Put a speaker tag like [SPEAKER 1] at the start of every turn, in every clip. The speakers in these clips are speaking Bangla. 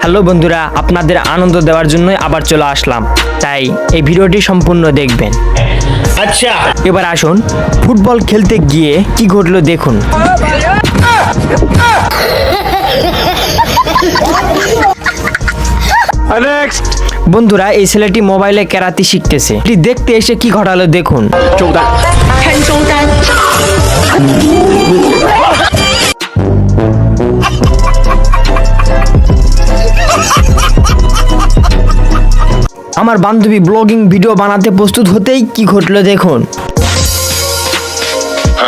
[SPEAKER 1] হ্যালো বন্ধুরা আপনাদের আনন্দ দেওয়ার জন্য আবার চলে আসলাম। তাই এই ভিডিওটি সম্পূর্ণ দেখবেন। আচ্ছা। এবার আসুন ফুটবল খেলতে গিয়ে কি ঘটলো দেখুন।
[SPEAKER 2] নেক্সট
[SPEAKER 1] বন্ধুরা এই ছেলেটি মোবাইলে কেরাতি শিখতেছে। এটি দেখতে এসে কি ঘটালো দেখুন। আমার বান্ধবী ব্লগিং ভিডিও বানাতে প্রস্তুত হতেই কি ঘটলো দেখুন।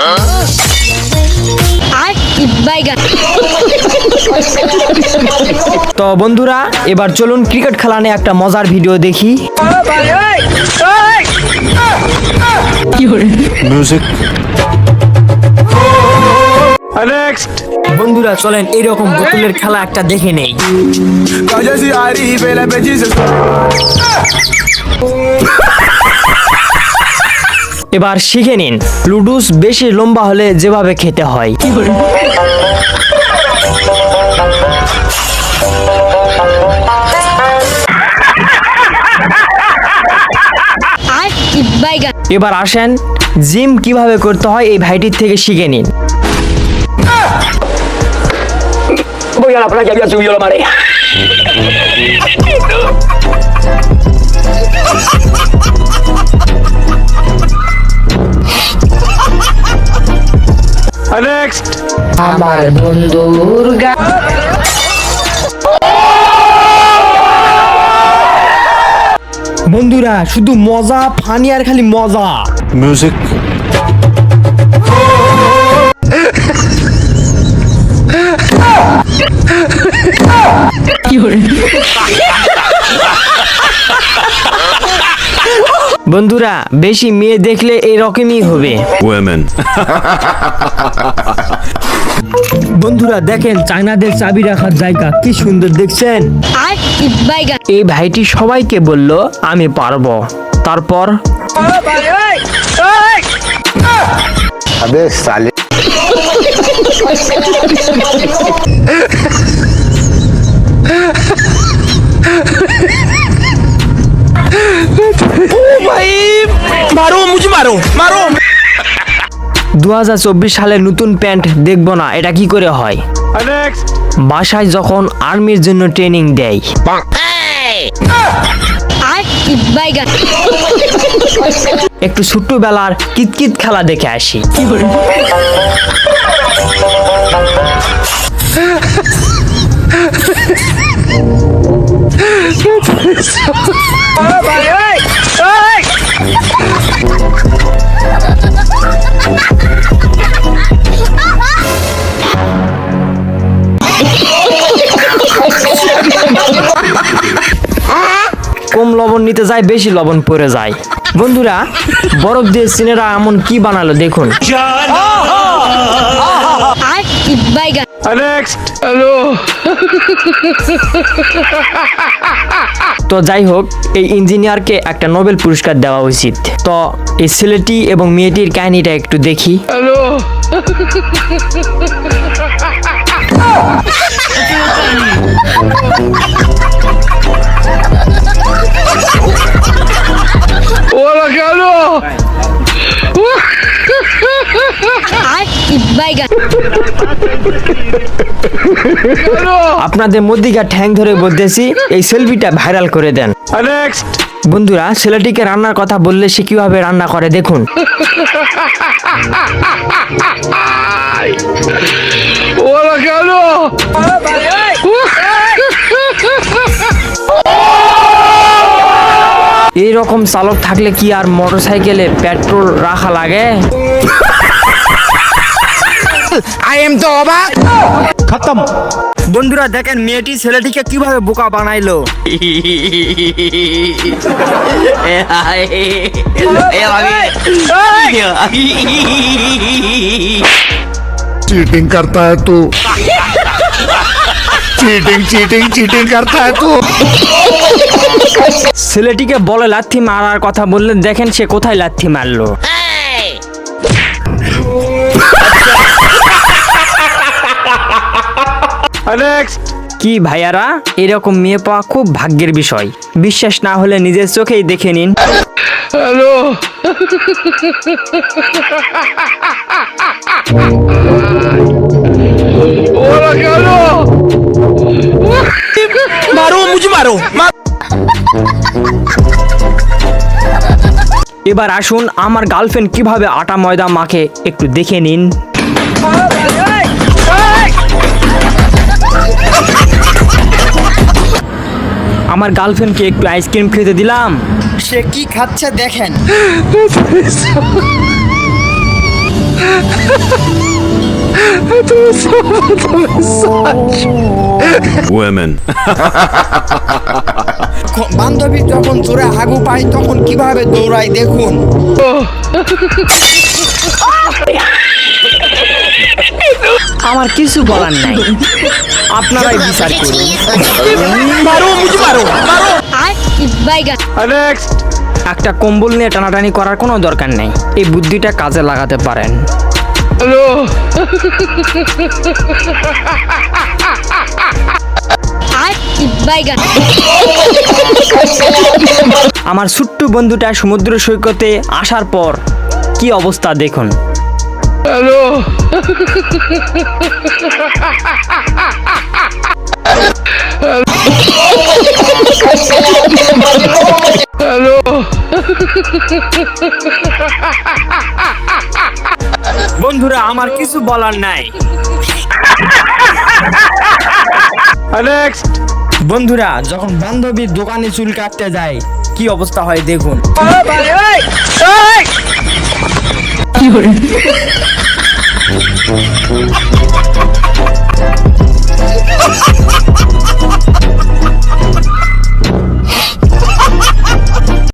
[SPEAKER 3] আর
[SPEAKER 1] তো বন্ধুরা এবার চলুন ক্রিকেট খেলা নিয়ে একটা মজার ভিডিও দেখি। বন্ধুরা চলেন এরকম বোতলের খেলা একটা দেখে নেই। এবার শিখে নিন লুডুস বেশি লম্বা হলে যেভাবে খেতে হয়। এবার আসেন জিম কীভাবে করতে হয় এই ভাইটির থেকে শিখে নিন।
[SPEAKER 2] Next.
[SPEAKER 1] বন্ধুরা শুধু মজা ফানি আর খালি মজা।
[SPEAKER 4] মিউজিক Music
[SPEAKER 1] বন্ধুরা বেশি মেয়ে দেখলে এরকমই হবে
[SPEAKER 4] Women
[SPEAKER 1] বন্ধুরা দেখেন চায়নাদের চাবি রাখার জায়গা কি সুন্দর দেখছেন
[SPEAKER 3] আর বাইগান
[SPEAKER 1] এই ভাইটি সবাইকে বলল আমি পারবো তারপর
[SPEAKER 5] अबे साले
[SPEAKER 1] দু হাজার চব্বিশ সালে নতুন প্যান্ট দেখব না এটা কি করে হয়? বাসায় যখন আর্মির জন্য ট্রেনিং দেয়। একটু ছোট্টবেলার কিতকিত খেলা দেখে আসি। কম লবণ নিতে যায় বেশি লবণ পড়ে যায়। বন্ধুরা বরফ দিয়ে সিনেরা এমন কি বানালো দেখুন। তো যাই হোক এই ইঞ্জিনিয়ারকে একটা নোবেল পুরস্কার দেওয়া উচিত। তো এই ছেলেটি এবং মেয়েটির কাহিনীটা একটু দেখি।
[SPEAKER 2] Hola
[SPEAKER 1] আপনাদের মধ্যিকার ঠ্যাং ধরে বলতেছি এই সেলফিটা ভাইরাল করে দেন। বন্ধুরা ছেলেটিকে রান্নার কথা বললে সে কীভাবে রান্না করে দেখুন।
[SPEAKER 2] Hola Carlos
[SPEAKER 1] এই রকম চালক থাকলে কি আর মোটরসাইকেলে পেট্রোল রাখা লাগে?
[SPEAKER 6] আই এম তো অবাক
[SPEAKER 1] বন্ধুরা দেখেন মেয়েটি ছেলেটিকে কিভাবে বোকা বানাইলো
[SPEAKER 5] चीटिंग करता है तू चीटिंग चीटिंग चीटिंग करता है तू
[SPEAKER 1] ছেলেটিকে বলে লাথি মারার কথা বললেন দেখেন সে কোথায় লাথি মারলো কি ভাইয়ারা? এরকম মেয়ে পাওয়া খুব ভাগ্যের বিষয়। বিশ্বাস না হলে নিজের চোখেই দেখে নিন।
[SPEAKER 6] হ্যালো
[SPEAKER 1] এবার আসুন আমার গার্লফ্রেন্ড কীভাবে আটা ময়দা মাখে একটু দেখে নিন। আমার গার্লফ্রেন্ডকে একটু আইসক্রিম খেতে দিলাম।
[SPEAKER 6] সে কি খাচ্ছে দেখেন। বান্ধবী যখন জোরে হাগু পায় তখন কীভাবে দৌড়ায় দেখুন।
[SPEAKER 1] আমার কিছু বলার নাই। আপনারাই বিচার করুন।
[SPEAKER 6] মারো মুঝে মারো মারো।
[SPEAKER 3] I is বাইগান
[SPEAKER 1] একটা কম্বল নিয়ে টানাটানি করার কোনো দরকার নেই। এই বুদ্ধিটা কাজে লাগাতে পারেন। আমার ছোট্ট বন্ধুটা সমুদ্র সৈকতে আসার পর কি অবস্থা দেখুন।
[SPEAKER 2] Hello. Hello.
[SPEAKER 1] বন্ধুরা আমার কিছু বলার নাই
[SPEAKER 2] Next.
[SPEAKER 1] বন্ধুরা যখন বান্ধবীর দোকানে চুল কাটতে যায় কি অবস্থা হয় দেখুন
[SPEAKER 2] Hey!